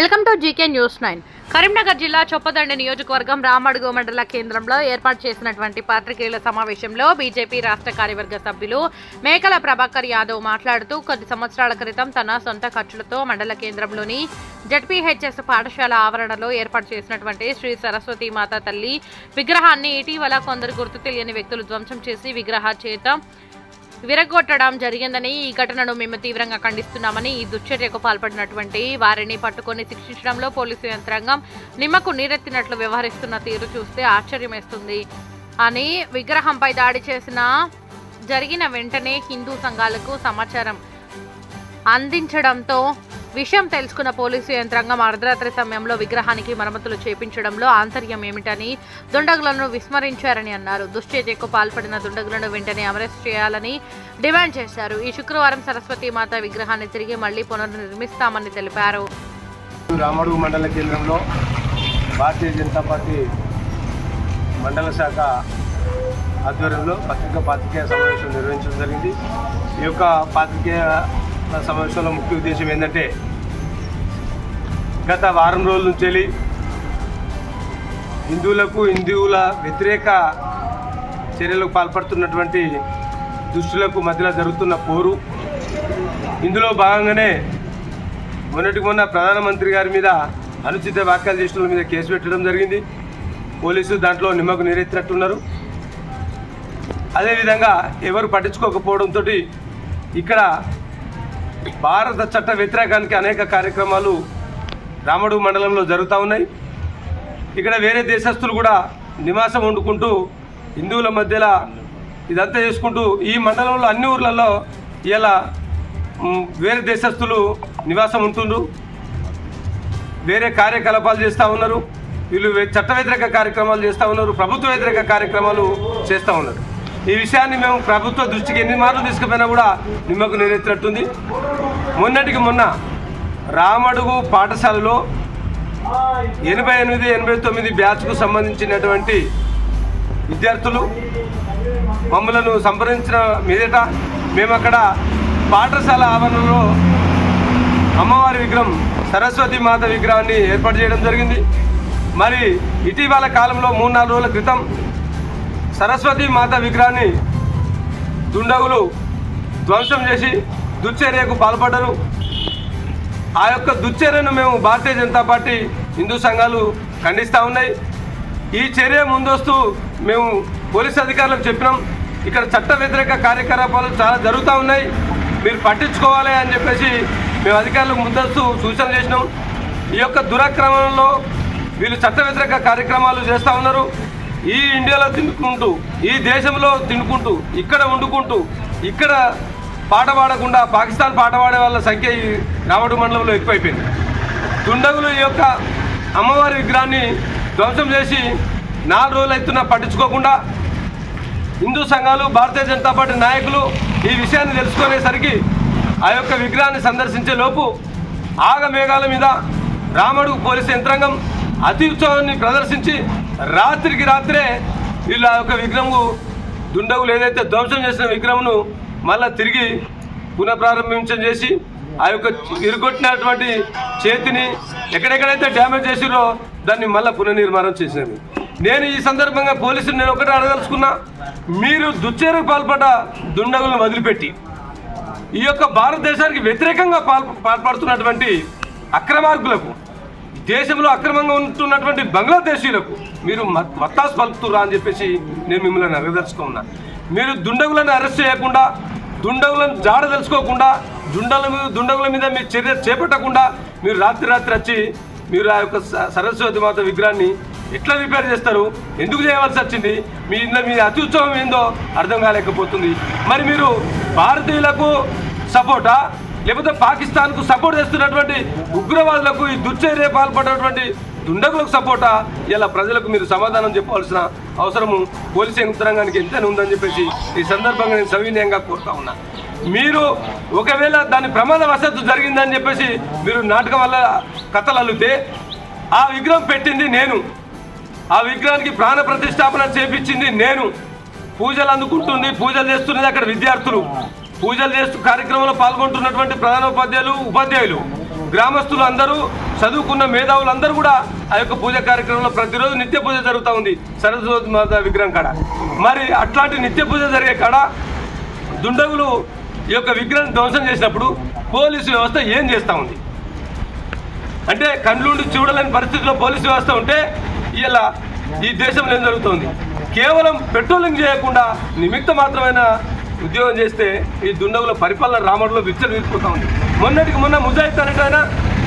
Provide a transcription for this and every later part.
Welcome to GK news nine. Karimnagar జిల్లా చొప్పదండి నియోజకవర్గం రామడుగు మండల కేంద్రంలో ఏర్పాటు చేసినటువంటి పాత్రికేయుల సమావేశంలో బీజేపీ రాష్ట్ర కార్యవర్గ సభ్యులు మేకల ప్రభాకర్ యాదవ్ మాట్లాడుతూ కొద్ది సంవత్సరాల క్రితం తన సొంత ఖర్చులతో మండల కేంద్రంలోని జడ్పీహెచ్ఎస్ పాఠశాల ఆవరణలో ఏర్పాటు చేసినటువంటి శ్రీ సరస్వతి మాత తల్లి విగ్రహాన్ని ఇటీవల కొందరు గుర్తు తెలియని వ్యక్తులు ధ్వంసం చేసి విగ్రహ చేత విరగొట్టడం జరిగిందని ఈ ఘటనను మేము తీవ్రంగా ఖండిస్తున్నామని ఈ దుశ్చర్యకు పాల్పడినటువంటి వారిని పట్టుకొని శిక్షించడంలో పోలీసు యంత్రాంగం నిమ్మకు నీరెత్తినట్లు వ్యవహరిస్తున్న తీరు చూస్తే ఆశ్చర్యమేస్తుంది. అని విగ్రహంపై దాడి చేసిన జరిగిన వెంటనే హిందూ సంఘాలకు సమాచారం అందించడంతో విషయం తెలుసుకున్న పోలీసు యంత్రాంగం అర్ధరాత్రి సమయంలో విగ్రహానికి మరమ్మతులు చేపించడంలో ఆంతర్యం ఏమిటని దుండగులను విస్మరించారని అన్నారు. దుశ్చర్యకు పాల్పడిన దుండగులను వెంటనే అరెస్ట్ చేయాలని డిమాండ్ చేశారు. ఈ శుక్రవారం సరస్వతి మాత విగ్రహాన్ని తిరిగి మళ్ళీ పునర్నిర్మిస్తామని తెలిపారు. రామడుగు మండల కేంద్రంలో భారతీయ జనతా పార్టీ మండల శాఖ ఆధ్వర్యంలో పత్రికా పాత్రికేయ సమావేశం నిర్వహించడం జరిగింది. ఈ యొక్క పాత్రికేయ సమావేశంలో ముఖ్య ఉద్దేశం ఏంటంటే గత వారం రోజుల నుంచి వెళ్ళి హిందువులకు హిందువుల వ్యతిరేక చర్యలకు పాల్పడుతున్నటువంటి దుష్టులకు మధ్యలో జరుగుతున్న పోరు. ఇందులో భాగంగానే మొన్నటికి మొన్న ప్రధానమంత్రి గారి మీద అనుచిత వ్యాఖ్యలు చేసిన మీద కేసు పెట్టడం జరిగింది. పోలీసులు దాంట్లో నిమ్మకు నీరెత్తినట్టున్నారు. అదేవిధంగా ఎవరు పట్టించుకోకపోవడంతో ఇక్కడ భారత చట్ట వ్యతిరేకానికి అనేక కార్యక్రమాలు రామడు మండలంలో జరుగుతూ ఉన్నాయి. ఇక్కడ వేరే దేశస్తులు కూడా నివాసం వండుకుంటూ హిందువుల మధ్యలో ఇదంతా చేసుకుంటూ ఈ మండలంలో అన్ని ఊర్లలో ఇలా వేరే దేశస్తులు నివాసం ఉంటుండ్రు. వేరే కార్యకలాపాలు చేస్తూ ఉన్నారు. వీళ్ళు చట్ట వ్యతిరేక కార్యక్రమాలు చేస్తూ ఉన్నారు. ప్రభుత్వ వ్యతిరేక కార్యక్రమాలు చేస్తూ ఉన్నారు. ఈ విషయాన్ని మేము ప్రభుత్వ దృష్టికి ఎన్ని మార్లు తీసుకుపోయినా కూడా నిమ్మకు నీరెత్తినట్టుంది. మొన్నటికి మొన్న రామడుగు పాఠశాలలో ఎనభై ఎనిమిది ఎనభై తొమ్మిది బ్యాచ్కు సంబంధించినటువంటి విద్యార్థులు మమ్మలను సంప్రదించిన మీదట మేము అక్కడ పాఠశాల ఆవరణలో అమ్మవారి విగ్రహం సరస్వతి మాత విగ్రహాన్ని ఏర్పాటు చేయడం జరిగింది. మరి ఇటీవల కాలంలో మూడు నాలుగు రోజుల క్రితం సరస్వతి మాత విగ్రహాన్ని దుండగులు ధ్వంసం చేసి దుశ్చర్యకు పాల్పడ్డరు. ఆ యొక్క దుశ్చర్యను మేము భారతీయ జనతా పార్టీ హిందూ సంఘాలు ఖండిస్తూ ఉన్నాయి. ఈ చర్య ముందస్తు మేము పోలీస్ అధికారులకు చెప్పినాం. ఇక్కడ చట్ట వ్యతిరేక కార్యకలాపాలు చాలా జరుగుతూ ఉన్నాయి. మీరు పట్టించుకోవాలి అని చెప్పేసి మేము అధికారులకు ముందస్తు సూచన చేసినాం. ఈ యొక్క దురాక్రమణలో వీళ్ళు చట్ట వ్యతిరేక కార్యక్రమాలు చేస్తూ ఉన్నారు. ఈ ఇండియాలో తినుకుంటూ ఈ దేశంలో తినుకుంటూ ఇక్కడ వండుకుంటూ ఇక్కడ పాట పాడకుండా పాకిస్తాన్ పాట పాడే వాళ్ళ సంఖ్య ఈ రావడు మండలంలో ఎక్కువైపోయింది. దుండగులు ఈ యొక్క అమ్మవారి విగ్రహాన్ని ధ్వంసం చేసి నాలుగు రోజులు అవుతున్నా పట్టించుకోకుండా హిందూ సంఘాలు భారతీయ జనతా పార్టీ నాయకులు ఈ విషయాన్ని తెలుసుకునేసరికి ఆ యొక్క విగ్రహాన్ని సందర్శించే లోపు ఆగమేఘాల మీద రామడుగు పోలీసు యంత్రాంగం అతి ఉత్సవాన్ని ప్రదర్శించి రాత్రికి రాత్రే వీళ్ళ ఆ యొక్క విగ్రహము దుండగులు ఏదైతే ధ్వంసం చేసిన విగ్రహమును మళ్ళా తిరిగి పునఃప్రారంభించం చేసి ఆ యొక్క ఇరుగొట్టినటువంటి చేతిని ఎక్కడెక్కడైతే డ్యామేజ్ చేసిరో దాన్ని మళ్ళీ పునర్నిర్మాణం చేసినది నేను ఈ సందర్భంగా పోలీసులు నేను ఒకటే అడగదలుచుకున్నా మీరు దుచ్చేరకు పాల్పడ్డ దుండగులను వదిలిపెట్టి ఈ యొక్క భారతదేశానికి వ్యతిరేకంగా పాల్ పాల్పడుతున్నటువంటి అక్రమార్గులకు దేశంలో అక్రమంగా ఉంటున్నటువంటి బంగ్లాదేశీలకు మీరు మత్- మత్తాసు పలుకుతురా అని చెప్పేసి నేను మిమ్మల్ని అడగదలుచుకున్నా. మీరు దుండగులను అరెస్ట్ చేయకుండా దుండగులను జాడ తెలుసుకోకుండా దుండల మీద దుండగుల మీద మీరు చర్య చేపట్టకుండా మీరు రాత్రి రాత్రి వచ్చి మీరు ఆ యొక్క స- సరస్వతి మాత విగ్రహాన్ని ఎట్లా రిపేర్ చేస్తారు? ఎందుకు చేయవలసి వచ్చింది? మీ ఇంట్లో మీ అతి ఉత్సవం ఏందో అర్థం కాలేకపోతుంది. మరి మీరు భారతీయులకు సపోర్టా? లేకపోతే పాకిస్తాన్కు సపోర్ట్ చేస్తున్నటువంటి ఉగ్రవాదులకు ఈ దుర్చర్య పాల్పడినటువంటి దుండగులకు సపోర్టా ఇలా ప్రజలకు మీరు సమాధానం చెప్పవలసిన అవసరము పోలీసు యంత్రాంగానికి ఎంతైనా ఉందని చెప్పేసి ఈ సందర్భంగా నేను సవినయంగా కోరుతా ఉన్నా. మీరు ఒకవేళ దాని ప్రమాద వసత్తు జరిగిందని చెప్పేసి మీరు నాటకం వల్ల కథలు అల్లితే ఆ విగ్రహం పెట్టింది నేను. ఆ విగ్రహానికి ప్రాణ ప్రతిష్టాపన చేపించింది నేను. పూజలు అందుకుంటుంది పూజలు చేస్తున్నది అక్కడ విద్యార్థులు. పూజలు చేస్తూ కార్యక్రమంలో పాల్గొంటున్నటువంటి ప్రధానోపాధ్యాయులు ఉపాధ్యాయులు గ్రామస్తులు అందరూ చదువుకున్న మేధావులు అందరూ కూడా ఆ యొక్క పూజ కార్యక్రమంలో ప్రతిరోజు నిత్య పూజ జరుగుతూ ఉంది. సరస్వతి మాత విగ్రహం కాడ. మరి అట్లాంటి నిత్య పూజ జరిగే కాడ దుండగులు ఈ యొక్క విగ్రహం ధ్వంసం చేసినప్పుడు పోలీసు వ్యవస్థ ఏం చేస్తూ ఉంది? అంటే కండ్లుండి చూడలేని పరిస్థితిలో పోలీసు వ్యవస్థ ఉంటే ఇలా ఈ దేశంలో ఏం జరుగుతుంది? కేవలం పెట్రోలింగ్ చేయకుండా నిమిత్త మాత్రమైన ఉద్యోగం చేస్తే ఈ దుండగుల పరిపాలన రామడులో విచ్చలు వీసిపోతా ఉంది. మొన్నటికి మొన్న ముజాయిత్ ఆయన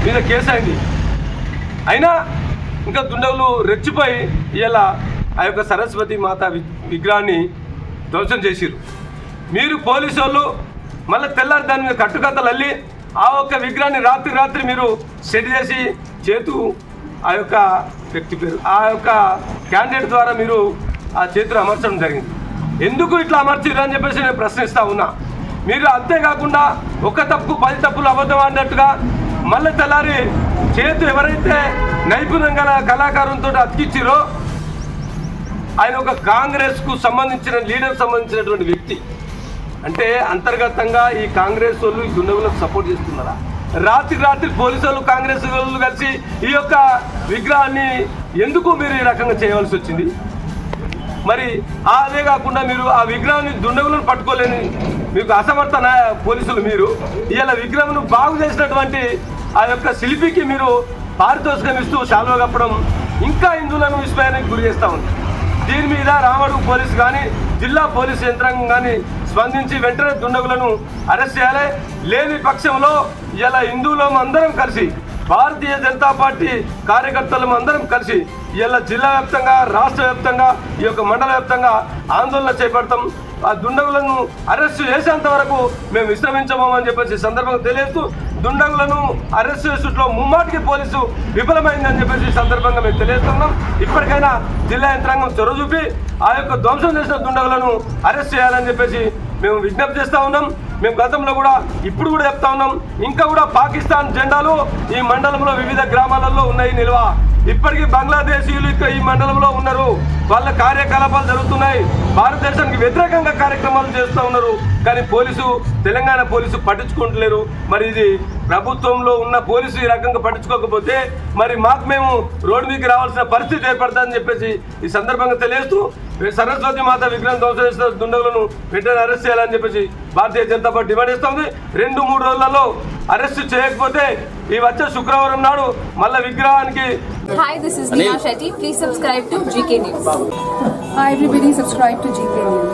మీద కేసు అయింది. అయినా ఇంకా దుండగులు రెచ్చిపోయి ఇలా ఆ యొక్క సరస్వతి మాత వి- విగ్రహాన్ని ధ్వంసం చేసిరు మీరు పోలీసు వాళ్ళు మళ్ళీ తెల్లారి దాని మీద కట్టుకథలు అల్లి ఆ ఒక్క విగ్రహాన్ని రాత్రి రాత్రి మీరు సెట్ చేసి చేతు ఆ యొక్క వ్యక్తి పేరు ఆ యొక్క క్యాండిడేట్ ద్వారా మీరు ఆ చేతులు అమర్చడం జరిగింది. ఎందుకు ఇట్లా అమర్చిరని చెప్పేసి నేను ప్రశ్నిస్తా ఉన్నా. మీరు అంతేకాకుండా ఒక తప్పు పది తప్పులు అబద్ధం అన్నట్టుగా మళ్ళీ తెల్లారి చేతు ఎవరైతే నైపుణ్యం గల కళాకారులతో అతికిచ్చిరో ఆయన ఒక కాంగ్రెస్కు సంబంధించిన లీడర్ సంబంధించినటువంటి వ్యక్తి. అంటే అంతర్గతంగా ఈ కాంగ్రెస్ వాళ్ళు ఈ దుండగులకు సపోర్ట్ చేస్తున్నారా? రాత్రి రాత్రి పోలీసు వాళ్ళు కాంగ్రెస్ వాళ్ళు కలిసి ఈ యొక్క విగ్రహాన్ని ఎందుకు మీరు ఈ రకంగా చేయవలసి వచ్చింది? మరి అదే కాకుండా మీరు ఆ విగ్రహాన్ని దుండగులను పట్టుకోలేని మీకు అసమర్థ పోలీసులు మీరు? ఇలా విగ్రహంను బాగు చేసినటువంటి ఆ యొక్క శిల్పికి మీరు పారితోషికం ఇస్తూ శాలువ కప్పడం ఇంకా హిందువులను విస్మయానికి గురి చేస్తూ ఉంది. దీని మీద రామడు పోలీసు కానీ జిల్లా పోలీసు యంత్రాంగం కానీ స్పందించి వెంటనే దుండగులను అరెస్ట్ చేయాలి. లేని పక్షంలో ఇలా హిందువులం అందరం కలిసి భారతీయ జనతా పార్టీ కార్యకర్తలం అందరం కలిసి ఇలా జిల్లా వ్యాప్తంగా రాష్ట్ర వ్యాప్తంగా ఈ యొక్క మండల వ్యాప్తంగా ఆందోళన చేపడతాం. ఆ దుండగులను అరెస్ట్ చేసేంత వరకు మేము విశ్రమించమని చెప్పేసి సందర్భంగా తెలియజేస్తూ దుండగులను అరెస్ట్ చేసేట్లో ముమ్మాటికి పోలీసు విఫలమైందని చెప్పేసి సందర్భంగా మేము తెలియజేస్తున్నాం. ఇప్పటికైనా జిల్లా యంత్రాంగం చొరవ చూపి ఆ యొక్క ధ్వంసం చేసిన దుండగులను అరెస్ట్ చేయాలని చెప్పేసి మేము విజ్ఞప్తి చేస్తూ ఉన్నాం. మేము గతంలో కూడా ఇప్పుడు కూడా చెప్తా ఉన్నాం. ఇంకా కూడా పాకిస్తాన్ జెండాలు ఈ మండలంలో వివిధ గ్రామాలలో ఉన్నాయి నిల్వ. ఇప్పటికీ బంగ్లాదేశీయులు ఇక్కడ ఈ మండలంలో ఉన్నారు. వాళ్ళ కార్యకలాపాలు జరుగుతున్నాయి. భారతదేశానికి వ్యతిరేకంగా కార్యక్రమాలు చేస్తూ ఉన్నారు. కానీ పోలీసు తెలంగాణ పోలీసు పట్టించుకుంటలేరు. మరి ఇది ప్రభుత్వంలో ఉన్న పోలీసు ఈ రకంగా పట్టించుకోకపోతే మరి మాకు మేము రోడ్డు మీదకి రావాల్సిన పరిస్థితి ఏర్పడుతుందని చెప్పేసి ఈ సందర్భంగా తెలియజేస్తూ సరస్వతి మాత విగ్రహం ధ్వంసం చేసిన దుండగులను వెంటనే అరెస్ట్ చేయాలని చెప్పేసి భారతీయ జనతా పార్టీ డిమాండ్ చేస్తుంది రెండు మూడు రోజులలో అరెస్ట్ చేయకపోతే ఈ వచ్చే శుక్రవారం నాడు మళ్ళీ విగ్రహానికి Hi, this is Neha Shetty. Please subscribe to GK News. Hi everybody, subscribe to GK News.